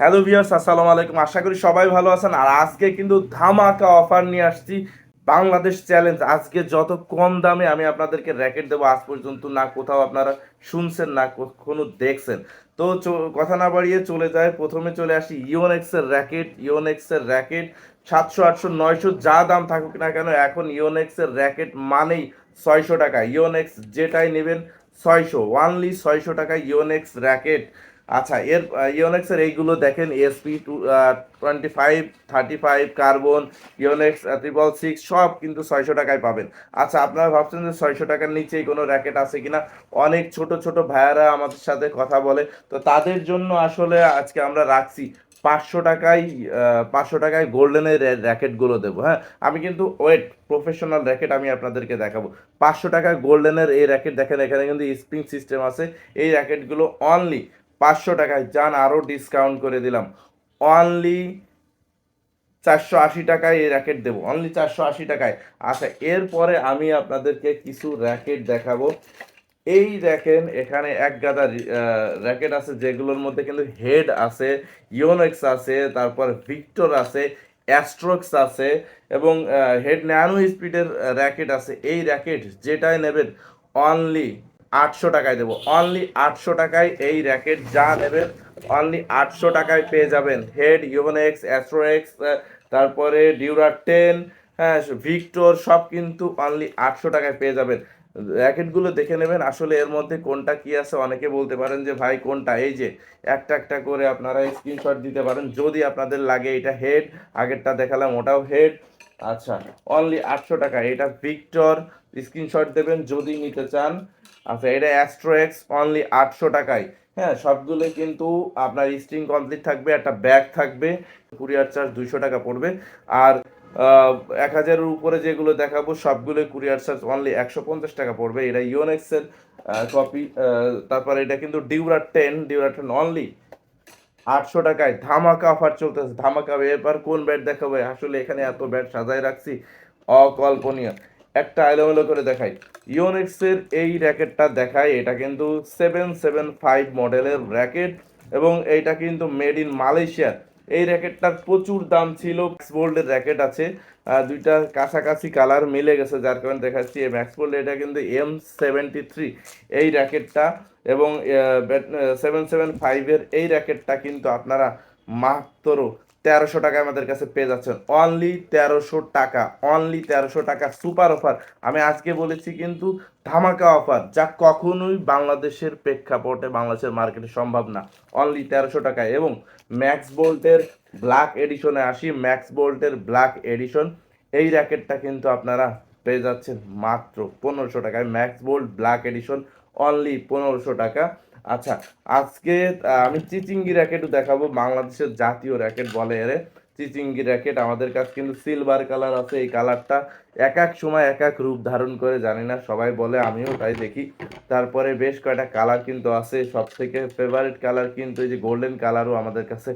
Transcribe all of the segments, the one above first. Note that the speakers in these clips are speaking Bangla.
হ্যালো ভিউয়ার্স আসসালামু আলাইকুম। আশা করি সবাই ভালো আছেন। আর আজকে কিন্তু ধামাকা অফার নিয়ে আসছি বাংলাদেশ চ্যালেঞ্জ আজকে যত কম দামে আমি আপনাদেরকে র্যাকেট দেবো, আজ পর্যন্ত না কোথাও আপনারা শুনছেন, না কখনো দেখছেন। তো কথা না বাড়িয়ে চলে যায় প্রথমে চলে আসি ইওনেক্সের র্যাকেট ইওনেক্সের র্যাকেট সাতশো, আটশো, নয়শো যা দাম থাকুক না কেন, এখন ইওনেক্সের র্যাকেট মানেই ছয়শো টাকা। ইওনেক্স যেটাই নেবেন, ছয়শো। ওয়ানলি ছয়শো টাকা ইওনেক্স র্যাকেট আচ্ছা এর ইওনেক্সের এইগুলো দেখেন SP two twenty five thirty five carbon Yonex triple six সব কিন্তু ছয়শো টাকায় পাবেন। আচ্ছা আপনারা ভাবছেন যে ছয়শো টাকার নিচেই কোনো র্যাকেট আছে কিনা? অনেক ছোট ছোট ভাইয়ারা আমাদের সাথে কথা বলে। তো তাদের জন্য আসলে আজকে আমরা রাখছি পাঁচশো টাকায় পাঁচশো টাকায় গোল্ডেনের র্যাকেটগুলো দেবো হ্যাঁ? আমি কিন্তু ওয়েট প্রফেশনাল র্যাকেট আমি আপনাদেরকে দেখাবো। পাঁচশো টাকায় গোল্ডেনের এই র্যাকেট দেখেন, এখানে কিন্তু স্প্রিং সিস্টেম আছে। এই র্যাকেটগুলো অনলি পাঁচশো টাকায় যান আরও ডিসকাউন্ট করে দিলাম। অনলি চারশো আশি টাকায় এই র্যাকেট দেবো। অনলি চারশো আশি টাকায়। আচ্ছা এরপরে আমি আপনাদেরকে কিছু র্যাকেট দেখাবো। এই দেখেন, এখানে এক গাদা র্যাকেট আছে, যেগুলোর মধ্যে কিন্তু হেড আছে ইওনেক্স আছে, তারপর ভিক্টর আছে অ্যাস্ট্রোক্স আছে, এবং হেড ন্যানো স্পিডের র্যাকেট আছে। এই র্যাকেট যেটাই নেবেন অনলি আটশো টাকায় দেবো। অনলি আটশো টাকায় এই র্যাকেট যা নেবেন অনলি আটশো টাকায় পেয়ে যাবেন। হেড ইউনেক্স অ্যাস্ট্রোএক্স তারপরে ডিউরা টেন হ্যাঁ ভিক্টর সব কিন্তু অনলি আটশো টাকায় পেয়ে যাবেন। র্যাকেটগুলো দেখে নেবেন, আসলে এর মধ্যে কোনটা কি আছে অনেকে বলতে পারেন যে, ভাই, কোনটা? এই যে, একটা একটা করে আপনারা স্ক্রিনশট দিতে পারেন, যদি আপনাদের লাগে এটা হেড আগেরটা দেখালাম ওটাও হেড আচ্ছা অনলি আটশো টাকা, এটা ভিক্টর স্ক্রিনশট দেবেন যদি নিতে চান। আচ্ছা এটা অ্যাস্ট্রোএক্স অনলি আটশো টাকায়। হ্যাঁ সবগুলো কিন্তু আপনার স্ট্রিং কমপ্লিট থাকবে, একটা ব্যাগ থাকবে কুরিয়ার চার্জ দুইশো টাকা পড়বে। আর এক হাজারের উপরে যেগুলো দেখাবো, সবগুলো কুরিয়ার চার্জ অনলি একশো পঞ্চাশ টাকা পড়বে। এটা ইওনেক্সের কপি তারপরে এটা কিন্তু Duora ten Duora ten only আটশো টাকায়। ধামাকা অফার চলতেছে। ধামাকা, এবার কোন ব্যাট দেখাবে? আসলে এখানে এত ব্যাট সাজায় রাখছি। অকল্পনীয়। একটা এলোমেলো করে দেখাই। ইওনেক্সের এই র্যাকেটটা দেখায়, এটা কিন্তু সেভেন সেভেন ফাইভ মডেলের র্যাকেট এবং এইটা কিন্তু মেড ইন মালয়েশিয়া এই র্যাকেটটার প্রচুর দাম ছিল ম্যাক্সবোল্ডের র্যাকেট আছে। দুইটা কাছাকাছি কালার মিলে গেছে, যার কারণে দেখাচ্ছি ম্যাক্সবোল্ড এটা কিন্তু এম সেভেন্টি থ্রি এই র্যাকেটটা এবং সেভেন সেভেন ফাইভের এই র্যাকেটটা কিন্তু আপনারা মাত্র তেরোশো টাকা আমাদের কাছে পেয়ে যাচ্ছেন। অনলি তেরোশো টাকা অনলি তেরোশো টাকা সুপার অফার আমি আজকে বলেছি কিন্তু ধামাকা অফার যা কখনোই বাংলাদেশের প্রেক্ষাপটে, বাংলাদেশের মার্কেটে সম্ভব না। অনলি তেরোশো টাকায় এবং ম্যাক্স বোল্টের ব্ল্যাক এডিশনে আসি ম্যাক্স বোল্টের ব্ল্যাক এডিশন এই র্যাকেটটা কিন্তু আপনারা পেয়ে যাচ্ছেন মাত্র পনেরোশো টাকায়। Max Bolt black edition only পনেরোশো টাকা। আচ্ছা আজকে আমি চিচিঙ্গি র্যাকেটও দেখাবো বাংলাদেশের জাতীয় র্যাকেট বলে এরে। চিচিঙ্গি র্যাকেট আমাদের কাছে কিন্তু সিলভার কালার আছে, এই কালারটা এক এক সময় এক এক রূপ ধারণ করে, জানি না, সবাই বলে, আমিও তাই দেখি। তারপরে বেশ কয়টা কালার কিন্তু আছে সব থেকে ফেভারিট কালার কিন্তু এই যে গোল্ডেন কালারও আমাদের কাছে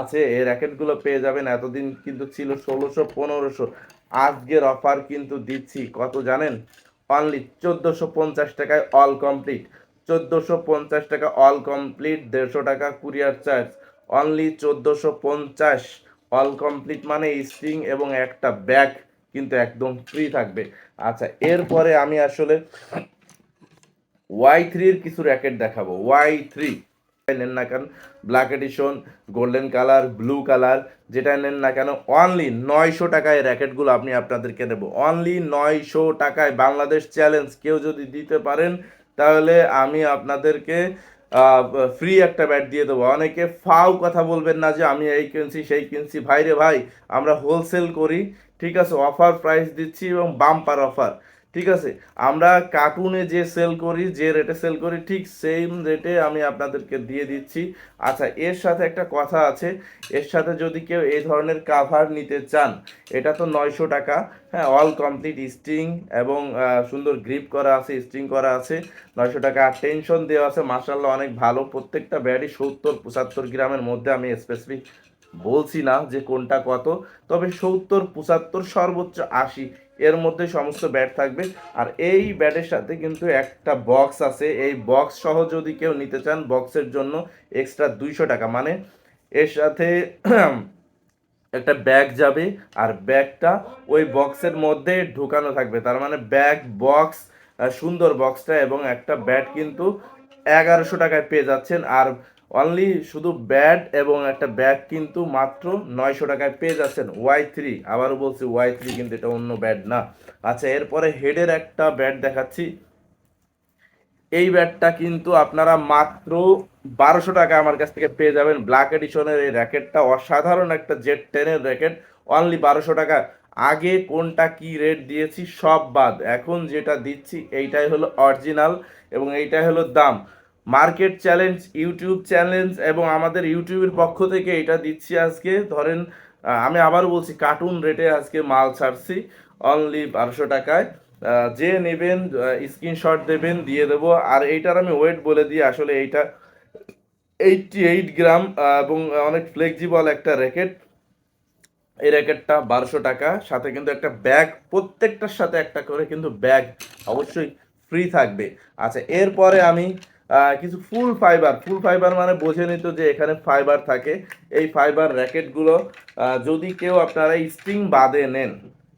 আছে। এই র্যাকেটগুলো পেয়ে যাবেন, এতদিন কিন্তু ছিল ষোলোশো, পনেরোশো। আজকের অফার কিন্তু দিচ্ছি, কত জানেন? অনলি চোদ্দোশো পঞ্চাশ টাকায় অল কমপ্লিট চোদ্দোশো পঞ্চাশ টাকা অল কমপ্লিট দেড়শো টাকা কুরিয়ার চার্জ অনলি চোদ্দোশো পঞ্চাশ অল কমপ্লিট মানে স্ট্রিং এবং একটা ব্যাগ কিন্তু একদম ফ্রি থাকবে। আচ্ছা এরপরে আমি আসলে ওয়াই থ্রির কিছু র্যাকেট দেখাবো। ওয়াই থ্রি নেন না কেন black edition golden colour blue colour যেটা নেন না কেন অনলি নয়শো টাকায় র্যাকেটগুলো আপনি আপনাদেরকে দেবো। অনলি নয়শো টাকায় বাংলাদেশ চ্যালেঞ্জ কেউ যদি দিতে পারেন তাহলে আমি আপনাদেরকে ফ্রি একটা ব্যাট দিয়ে দেবো। অনেকে ফাও কথা বলবেন না যে আমি এই কিনছি, সেই কিনছি। ভাই রে ভাই, আমরা হোলসেল করি, ঠিক আছে? অফার প্রাইস দিচ্ছি এবং বাম্পার অফার ঠিক আছে? আমরা কার্টুনে যে সেল করি, যে রেটে সেল করি, ঠিক সেম রেটে আমি আপনাদেরকে দিয়ে দিচ্ছি। আচ্ছা এর সাথে একটা কথা আছে। এর সাথে যদি কেউ এই ধরনের কাভার নিতে চান, এটা তো নয়শো টাকা। হ্যাঁ অল কমপ্লিট স্ট্রিং এবং সুন্দর গ্রিপ করা আছে স্ট্রিং করা আছে। নয়শো টাকা আর টেনশন দেওয়া আছে। মার্শাল্লাহ অনেক ভালো। প্রত্যেকটা ব্যাডই সত্তর, পঁচাত্তর গ্রামের মধ্যে আমি স্পেসিফিক বলছি না যে কোনটা কত। তবে সত্তর, পঁচাত্তর, সর্বোচ্চ আশি এর মধ্যে সমস্ত ব্যাট থাকবে। আর এই ব্যাটের সাথে কিন্তু একটা বক্স আছে। এই বক্স সহ যদি কেউ নিতে চান বক্সের জন্য এক্সট্রা দুইশো টাকা। মানে এর সাথে একটা ব্যাগ যাবে। আর ব্যাগটা ওই বক্সের মধ্যে ঢুকানো থাকবে। তার মানে ব্যাগ বক্স সুন্দর বক্সটা এবং একটা ব্যাট কিন্তু এগারোশো টাকায় পেয়ে যাচ্ছেন। আর অনলি শুধু ব্যাট এবং একটা ব্যাগ কিন্তু মাত্র নয়শো টাকায় পেয়ে যাচ্ছেন ওয়াই থ্রি আবারও বলছি ওয়াই থ্রি কিন্তু এটা অন্য ব্যাট না। আচ্ছা এরপরে হেডের একটা ব্যাট দেখাচ্ছি। এই ব্যাটটা কিন্তু আপনারা মাত্র বারোশো টাকা আমার কাছ থেকে পেয়ে যাবেন। ব্ল্যাক এডিশনের এই র্যাকেটটা অসাধারণ একটা জেড টেনের র্যাকেট অনলি বারোশো টাকা। আগে কোনটা কি রেট দিয়েছি সব বাদ। এখন যেটা দিচ্ছি, এইটাই হলো অরিজিনাল এবং এইটাই হলো দাম। মার্কেট চ্যালেঞ্জ, ইউটিউব চ্যালেঞ্জ এবং আমাদের ইউটিউবের পক্ষ থেকে এটা দিচ্ছি আজকে। ধরেন আমি আবার বলছি কার্টুন রেটে আজকে মাল ছাড়ছি অনলি বারোশো টাকায়। যে নেবেন স্ক্রিনশট দেবেন, দিয়ে দেবো। আর এইটার আমি ওয়েট বলে দিই, আসলে এইটা এইটটি এইট গ্রাম এবং অনেক ফ্লেক্সিবল একটা র্যাকেট এই র্যাকেটটা বারোশো টাকা, সাথে কিন্তু একটা ব্যাগ প্রত্যেকটার সাথে একটা করে কিন্তু ব্যাগ অবশ্যই ফ্রি থাকবে। আচ্ছা এরপরে আমি কিছু ফুল ফাইবার ফুল ফাইবার মানে বোঝে নিত যে এখানে ফাইবার থাকে। এই ফাইবার র্যাকেটগুলো যদি কেউ আপনারা স্ট্রিং বাদে নেন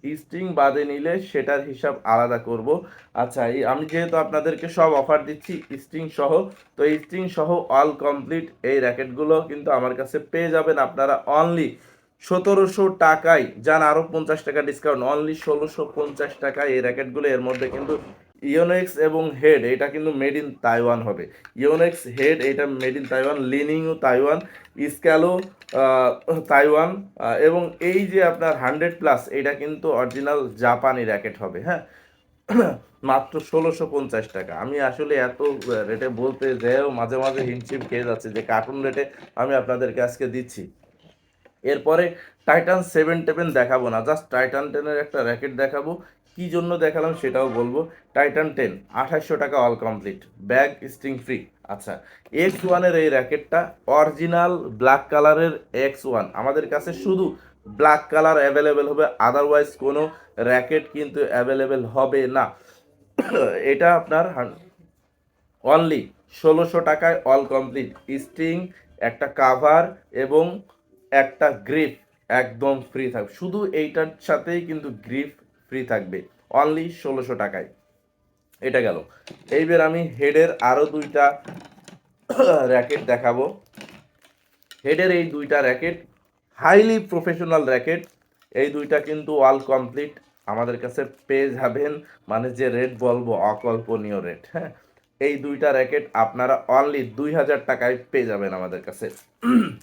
স্ট্রিং বাদে নিলে সেটার হিসাব আলাদা করব। আচ্ছা এই আমি যেহেতু আপনাদেরকে সব অফার দিচ্ছি স্ট্রিং সহ, তো এই স্ট্রিং সহ অল কমপ্লিট এই র্যাকেটগুলো কিন্তু আমার কাছে পেয়ে যাবেন আপনারা অনলি সতেরোশো টাকায় যান আরও পঞ্চাশ টাকা ডিসকাউন্ট অনলি ষোলোশো পঞ্চাশ টাকায় এই র্যাকেটগুলো এর মধ্যে কিন্তু ইওনেক্স এবং হেড এটা কিন্তু মেড ইন তাইওয়ান হবে। ইওনেক্স হেড এটা মেড ইন তাইওয়ান লিনিংও তাইওয়ান স্ক্যালো তাইওয়ান এবং এই যে আপনার হান্ড্রেড প্লাস এটা কিন্তু অরিজিনাল জাপানি র্যাকেট হবে হ্যাঁ? মাত্র ষোলোশো পঞ্চাশ টাকা। আমি আসলে এত রেটে বলতে যেও মাঝে মাঝে হিমশিম খেয়ে যাচ্ছে যে কার্টুন রেটে আমি আপনাদেরকে আজকে দিচ্ছি। এরপরে টাইটান সেভেন টেভেন দেখাবো না জাস্ট টাইটান টেনের একটা র্যাকেট দেখাবো। কি জন্য দেখালাম সেটাও বলব। টাইটান টেন আঠাশশো টাকা all complete bag string free আচ্ছা এক্স ওয়ানের এই র্যাকেটটা অরিজিনাল ব্ল্যাক কালারের এক্স ওয়ান আমাদের কাছে শুধু ব্ল্যাক কালার অ্যাভেলেবেল হবে আদারওয়াইজ কোনো র্যাকেট কিন্তু অ্যাভেলেবেল হবে না। এটা আপনার অনলি ষোলোশো টাকায় অল কমপ্লিট স্টিং একটা কাভার এবং একটা গ্রিপ একদম ফ্রি থাকবে। শুধু এইটার সাথেই কিন্তু গ্রিপ ফ্রি থাকবে। অনলি ষোলোশো টাকায়। এটা গেল। এইবার আমি হেডের আরও দুইটা র্যাকেট দেখাবো। হেডের এই দুইটা র্যাকেট হাইলি প্রফেশনাল র্যাকেট এই দুইটা কিন্তু অল কমপ্লিট আমাদের কাছে পেয়ে যাবেন মানে যে রেট বলব, অকল্পনীয় রেট হ্যাঁ? এই দুইটা র্যাকেট আপনারা অনলি দুই হাজার টাকায় পেয়ে যাবেন আমাদের কাছে।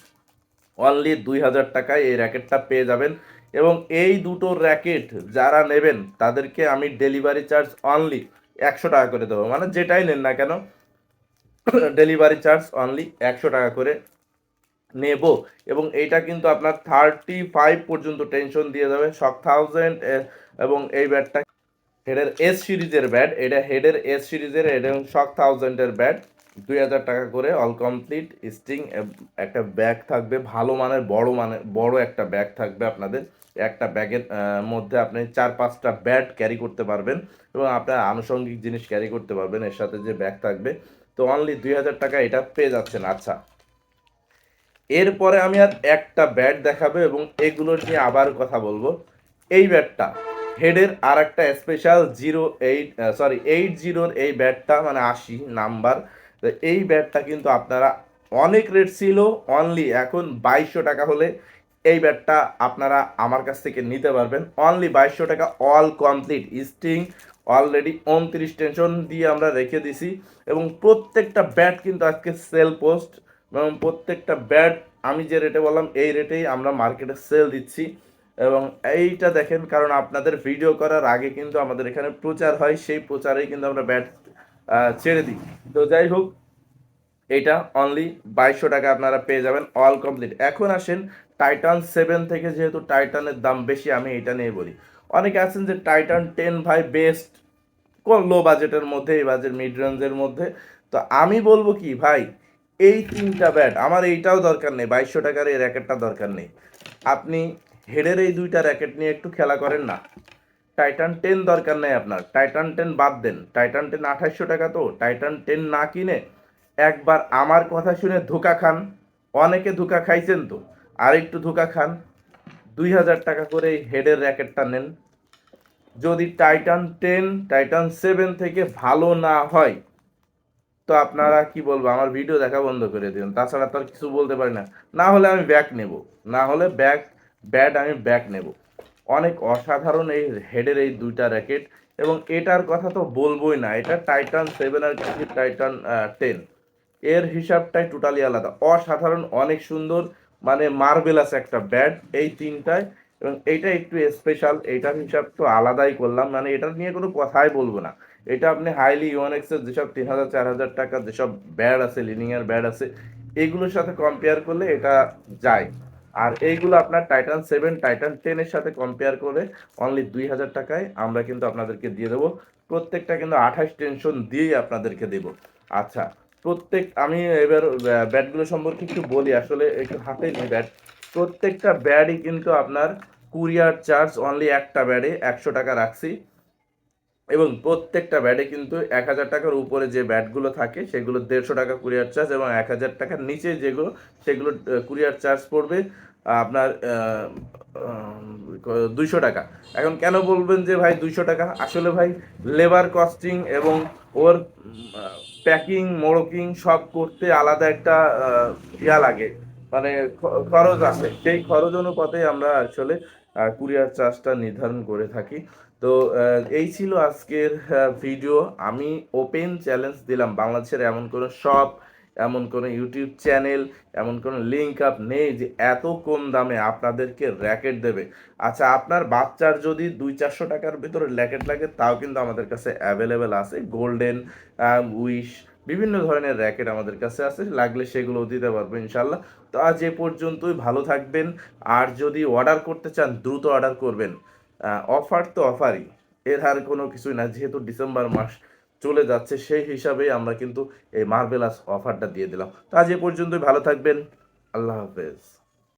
অনলি দুই হাজার টাকায় এই র্যাকেটটা পেয়ে যাবেন। এবং এই দুটো র্যাকেট যারা নেবেন, তাদেরকে আমি ডেলিভারি চার্জ অনলি একশো টাকা করে দেবো। মানে যেটাই নেন না কেন ডেলিভারি চার্জ অনলি একশো টাকা করে নেব। এবং এইটা কিন্তু আপনার থার্টি ফাইভ পর্যন্ত টেনশন দিয়ে যাবে শক থাউজেন্ড এবং এই ব্যাটটা হেডের এস সিরিজের ব্যাট এটা হেডের এস সিরিজের, এটা শক থাউজেন্ডের ব্যাট দুই হাজার টাকা করে অল কমপ্লিট স্টিং একটা ব্যাগ থাকবে, ভালো মানের, বড় মানে বড় একটা ব্যাগ থাকবে আপনাদের। একটা ব্যাগের মধ্যে আপনি চার পাঁচটা ব্যাট ক্যারি করতে পারবেন এবং আপনার আনুষঙ্গিক জিনিস ক্যারি করতে পারবেন। এর সাথে যে ব্যাগ থাকবে, তো অনলি দুই হাজার টাকা এটা পেয়ে যাচ্ছেন। আচ্ছা এরপরে আমি আর একটা ব্যাট দেখাবো এবং এগুলো নিয়ে আবার কথা বলব। এই ব্যাটটা, হেডের আর একটা special zero eight sorry eight জিরোর এই ব্যাটটা মানে আশি নাম্বার। এই ব্যাটটা কিন্তু আপনারা অনেক রেট ছিল অনলি এখন বাইশশো টাকা হলে এই ব্যাটটা আপনারা আমার কাছ থেকে নিতে পারবেন। অনলি বাইশশো টাকা অল কমপ্লিট স্টিং অলরেডি উনত্রিশ টেনশন দিয়ে আমরা রেখে দিছি। এবং প্রত্যেকটা ব্যাট কিন্তু আজকে সেল পোস্ট এবং প্রত্যেকটা ব্যাট আমি যে রেটে বললাম, এই রেটেই আমরা মার্কেটে সেল দিচ্ছি। এবং এইটা দেখেন, কারণ আপনাদের ভিডিও করার আগে কিন্তু আমাদের এখানে প্রচার হয়, সেই প্রচারেই কিন্তু আমরা ব্যাট ছেড়ে দিই। তো যাই হোক এইটা অনলি বাইশশো টাকা আপনারা পেয়ে যাবেন অল কমপ্লিট এখন আসেন টাইটান সেভেন থেকে যেহেতু টাইটানের দাম বেশি, আমি এটা নিয়ে বলি। অনেকে আছেন যে টাইটান টেন ভাই বেস্ট কোন লো বাজেটের মধ্যে, এই বাজেট মিড রেঞ্জের মধ্যে। তো আমি বলব কি ভাই, এই তিনটা ব্যাট আমার এইটাও দরকার নেই, বাইশশো টাকার এই র্যাকেটটা দরকার নেই। আপনি হেডের এই দুইটা র্যাকেট নিয়ে একটু খেলা করেন না। টাইটান টেন দরকার নেই আপনার। টাইটান টেন বাদ দেন। টাইটান টেন আঠাশশো টাকা তো। টাইটান টেন না কিনে একবার আমার কথা শুনে ধোকা খান। অনেকে ধোকা খাইছেন তো। আর একটু ধোকা খান। দুই হাজার টাকা করে হেডের র্যাকেটটা নেন। যদি টাইটান টেন, টাইটান সেভেন থেকে ভালো না হয়, তো আপনারা কি বলব, আমার ভিডিও দেখা বন্ধ করে দিন তাছাড়া তো আর কিছু বলতে পারি না। না হলে আমি ব্যাক নেব। না হলে ব্যাক, ব্যাট আমি ব্যাক নেব। অনেক অসাধারণ এই হেডের এই দুইটা র্যাকেট। এবং এটার কথা তো বলবোই না। এটা টাইটান সেভেন আর টাইটান টেন। এর হিসাবটাই টোটালি আলাদা। অসাধারণ, অনেক সুন্দর। মানে মার্বেলাস একটা ব্যাট এই তিনটায়। এবং এইটা একটু স্পেশাল এইটার হিসাব তো আলাদাই করলাম। মানে এটা নিয়ে কোনো কথাই বলব না। এটা আপনি হাইলি ইউএনএক্সের যেসব তিন হাজার, চার হাজার টাকা যেসব ব্যাড আছে লিনিয়ার ব্যাড আছে, এগুলোর সাথে কম্পেয়ার করলে এটা যায়। আর এইগুলো আপনার টাইটান সেভেন টাইটান টেনের সাথে কম্পেয়ার করে অনলি দুই হাজার টাকায় আমরা কিন্তু আপনাদেরকে দিয়ে দেবো। প্রত্যেকটা কিন্তু আঠাশ টেনশন দিয়েই আপনাদেরকে দেব। আচ্ছা প্রত্যেক, আমি এবার ব্যাটগুলো সম্পর্কে একটু বলি, আসলে একটু হাতে নিই ব্যাট প্রত্যেকটা ব্যাডই কিন্তু আপনার কুরিয়ার চার্জ অনলি একটা ব্যাডে একশো টাকা রাখছি। এবং প্রত্যেকটা ব্যাটে কিন্তু এক হাজার টাকার উপরে যে ব্যাটগুলো থাকে, সেগুলো দেড়শো টাকা কুরিয়ার চার্জ এবং এক হাজার টাকার নিচে যেগুলো, সেগুলো কুরিয়ার চার্জ পড়বে আপনার দুইশো টাকা। এখন কেন বলবেন যে ভাই দুইশো টাকা? আসলে ভাই লেবার কস্টিং এবং ওর প্যাকিং মোড়কিং সব করতে আলাদা একটা ইয়া লাগে। মানে খরচ আছে। সেই খরচ অনুপাতে আমরা আসলে কুরিয়ার চার্জটা নির্ধারণ করে থাকি। তো এই ছিল আজকের ভিডিও। আমি ওপেন চ্যালেঞ্জ দিলাম। বাংলাদেশের এমন কোনো শপ এমন কোনো ইউটিউব চ্যানেল, এমন কোনো লিঙ্ক আপ নেই যে এত কম দামে আপনাদেরকে র্যাকেট দেবে। আচ্ছা আপনার বাচ্চার যদি দুই চারশো টাকার ভিতরে র্যাকেট লাগে, তাও কিন্তু আমাদের কাছে অ্যাভেলেবেল আছে। গোল্ডেন উইশ বিভিন্ন ধরনের র্যাকেট আমাদের কাছে আছে। লাগলে সেগুলো দিতে পারব ইনশাল্লাহ তো আজ এ পর্যন্তই। ভালো থাকবেন। আর যদি অর্ডার করতে চান, দ্রুত অর্ডার করবেন। অফার তো অফারই এর আর কোনো কিছুই না। যেহেতু ডিসেম্বর মাস চলে যাচ্ছে, সেই হিসাবেই আমরা কিন্তু এই মার্বেলাস অফারটা দিয়ে দিলাম। তো আজ এ পর্যন্তই, ভালো থাকবেন। আল্লাহ হাফেজ।